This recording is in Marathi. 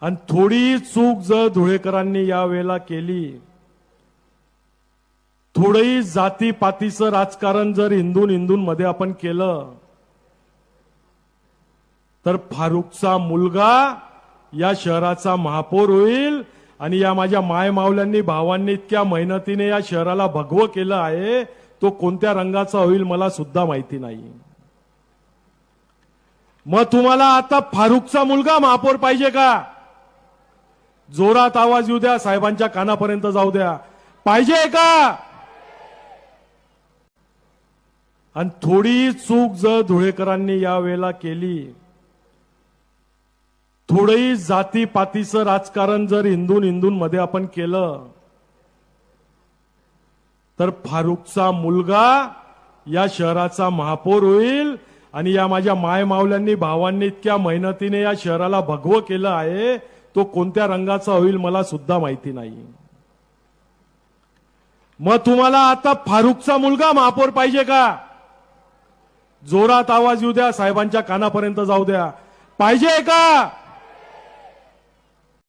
आणि थोडी चूक जर धुळेकरांनी यावेळेला केली थोडंही जातीपातीचं राजकारण जर हिंदून हिंदूंमध्ये आपण केलं तर फारुखचा मुलगा या शहराचा महापौर होईल आणि या माझ्या माय मावल्यांनी भावांनी इतक्या मेहनतीने या शहराला भगवं केलं आहे तो कोणत्या रंगाचा होईल मला सुद्धा माहिती नाही. मग तुम्हाला आता फारुखचा मुलगा महापौर पाहिजे का? जोरात आवाज येऊ द्या साहेबांच्या कानापर्यंत जाऊ द्या. पाहिजे का? आणि थोडी चूक जर धुळेकरांनी यावेळेला केली केली थोडंही जातीपातीचं राजकारण जर हिंदून हिंदूंमध्ये आपण केलं तर फारुखचा मुलगा या शहराचा महापौर होईल आणि या माझ्या माय मावल्यांनी भावांनी इतक्या मेहनतीने या शहराला भगवं केलं आहे. तो कोणत्या रंगाचा होईल मला सुद्धा माहिती नाही. मग तुम्हाला आता फारुखचा मुलगा महापौर पाहिजे का? जोरात आवाज येऊ द्या साहेबांच्या कानापर्यंत जाऊ द्या. पाहिजे का?